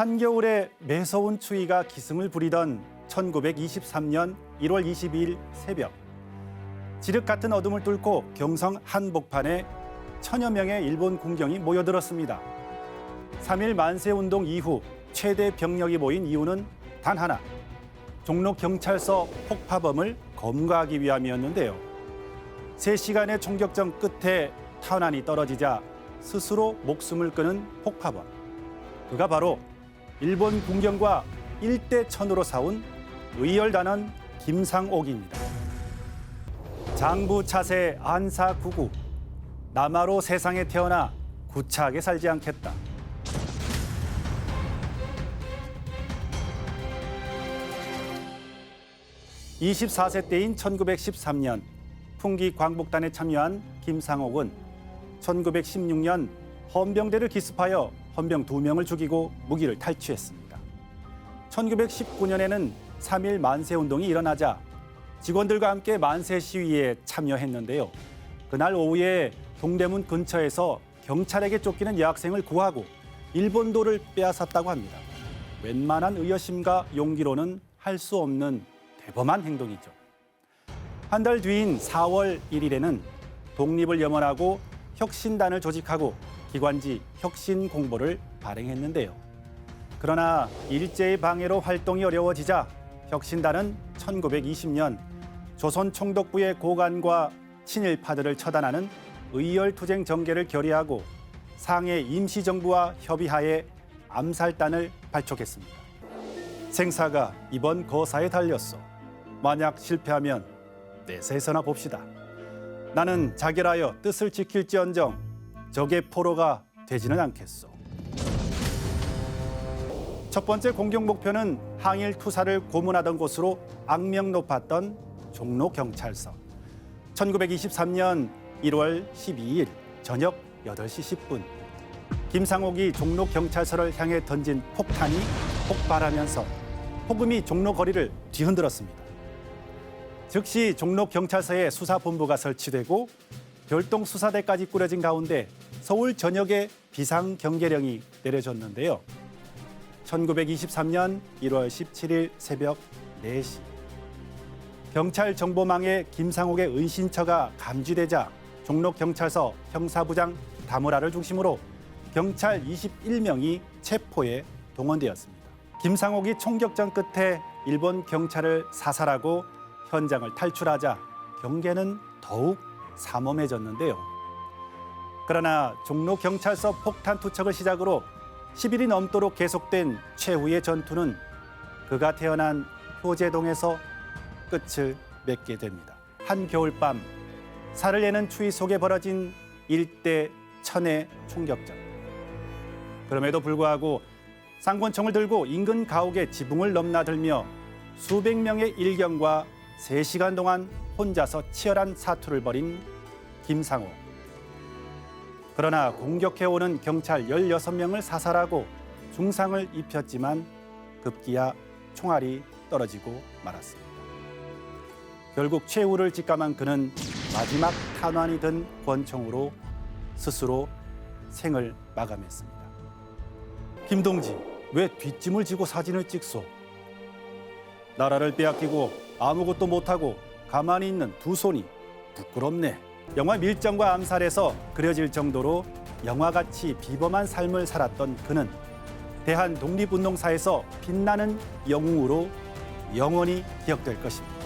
한겨울에 매서운 추위가 기승을 부리던 1923년 1월 22일 새벽 지륵 같은 어둠을 뚫고 경성 한복판에 천여 명의 일본 군경이 모여들었습니다. 3일 만세 운동 이후 최대 병력이 모인 이유는 단 하나. 종로 경찰서 폭파범을 검거하기 위함이었는데요. 3시간의 총격전 끝에 탄환이 떨어지자 스스로 목숨을 끊은 폭파범. 그가 바로 일본 군경과 일대 천으로 싸운 의열단원 김상옥입니다. 장부 차세 안사 구구. 남아로 세상에 태어나 구차하게 살지 않겠다. (24세) 때인 (1913년) 풍기 광복단에 참여한 김상옥은 (1916년) 헌병대를 기습하여 헌병 두명을 죽이고 무기를 탈취했습니다. 1919년에는 3일 만세 운동이 일어나자 직원들과 함께 만세 시위에 참여했는데요. 그날 오후에 동대문 근처에서 경찰에게 쫓기는 여학생을 구하고 일본도를 빼앗았다고 합니다. 웬만한 의여심과 용기로는 할 수 없는 대범한 행동이죠. 한 달 뒤인 4월 1일에는 독립을 염원하고 혁신단을 조직하고 기관지 혁신 공보를 발행했는데요. 그러나 일제의 방해로 활동이 어려워지자 혁신단은 1920년 조선 총독부의 고관과 친일파들을 처단하는 의열투쟁 정계를 결의하고 상해 임시정부와 협의하에 암살단을 발족했습니다. 생사가 이번 거사에 달렸어. 만약 실패하면 내세서나 봅시다. 나는 자결하여 뜻을 지킬지언정 적의 포로가 되지는 않겠소. 첫 번째 공격 목표는 항일 투사를 고문하던 곳으로 악명 높았던 종로 경찰서. 1923년 1월 12일 저녁 8시 10분 김상옥이 종로 경찰서를 향해 던진 폭탄이 폭발하면서 폭음이 종로 거리를 뒤흔들었습니다. 즉시 종로 경찰서에 수사본부가 설치되고 별동 수사대까지 꾸려진 가운데 서울 전역에 비상 경계령이 내려졌는데요. 1923년 1월 17일 새벽 4시 경찰 정보망에 김상옥의 은신처가 감지되자 종로 경찰서 형사부장 다무라를 중심으로 경찰 21명이 체포에 동원되었습니다. 김상옥이 총격전 끝에 일본 경찰을 사살하고 현장을 탈출하자 경계는 더욱 삼엄해졌는데요. 그러나 종로 경찰서 폭탄 투척을 시작으로 10일이 넘도록 계속된 최후의 전투는 그가 태어난 효제동에서 끝을 맺게 됩니다. 한겨울밤 살을 내는 추위 속에 벌어진 일대 천의 총격전. 그럼에도 불구하고 쌍권총을 들고 인근 가옥의 지붕을 넘나들며 수백 명의 일경과 세시간 동안 혼자서 치열한 사투를 벌인 김상호. 그러나 공격해오는 경찰 16명을 사살하고 중상을 입혔지만 급기야 총알이 떨어지고 말았습니다. 결국 최후를 직감한 그는 마지막 탄환이 든 권총으로 스스로 생을 마감했습니다. 김동지, 왜 뒷짐을 지고 사진을 찍소? 나라를 빼앗기고 아무것도 못하고 가만히 있는 두 손이 부끄럽네. 영화 밀정과 암살에서 그려질 정도로 영화같이 비범한 삶을 살았던 그는 대한 독립운동사에서 빛나는 영웅으로 영원히 기억될 것입니다.